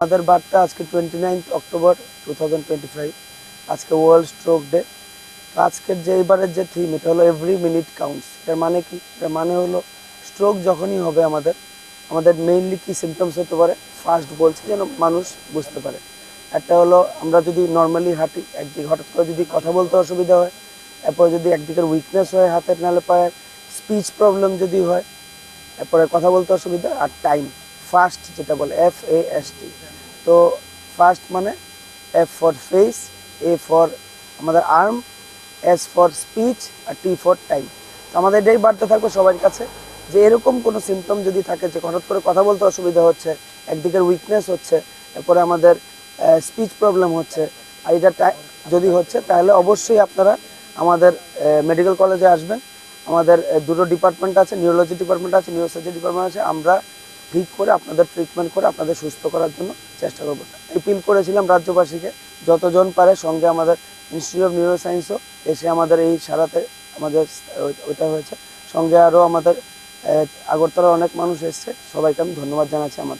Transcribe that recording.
আমাদের বার্তা আজকে twenty October two thousand twenty five আজকে ওয়ার্ল্ড স্ট্রোক ডে তো আজকের যে এবারের যে থিম এটা হলো এভরি মিনিট কাউন্টস এর মানে কি? এর মানে হলো স্ট্রোক যখনই হবে আমাদের আমাদের মেইনলি কি সিমটমস হতে পারে? ফার্স্ট বলছি যেন মানুষ বুঝতে পারে। একটা হলো আমরা যদি নর্মালি হাঁটি, একদিকে হঠাৎ করে যদি কথা বলতে অসুবিধা হয়, এরপরে যদি একদিকের উইকনেস হয় হাতের নালে পায়ের স্পিচ প্রবলেম যদি হয়, এরপরে কথা বলতে অসুবিধা আর টাইম ফাস্ট যেটা বলে এফ এ এস টি তো ফার্স্ট মানে F for face A for আমাদের আর্ম এস ফর স্পিচ আর টি ফর টাইম তো আমাদের এটাই বাড়তে থাকবে সবার কাছে। যে এরকম কোনো সিমটম যদি থাকে, যে হঠাৎ করে কথা বলতে অসুবিধা হচ্ছে, একদিকের উইকনেস হচ্ছে, এরপরে আমাদের স্পিচ প্রবলেম হচ্ছে, আর এটা যদি হচ্ছে, তাহলে অবশ্যই আপনারা আমাদের মেডিকেল কলেজে আসবেন। আমাদের দুটো ডিপার্টমেন্ট আছে নিউরোলজি ডিপার্টমেন্ট আছে নিউরোসার্জি ডিপার্টমেন্ট আছে। আমরা ঠিক করে, আপনাদের ট্রিটমেন্ট করে, আপনাদের সুস্থ করার জন্য চেষ্টা করব। অ্যাপিল করেছিলাম রাজ্যবাসীকে, যতজন পারে সঙ্গে আমাদের ইনস্টিটিউট অফ নিউরো সায়েন্সও এসে আমাদের এই সারাতে আমাদের ওই- ওইটা হয়েছে। সঙ্গে আরও আমাদের আগরতলার অনেক মানুষ এসছে। সবাইকে আমি ধন্যবাদ জানাচ্ছি আমার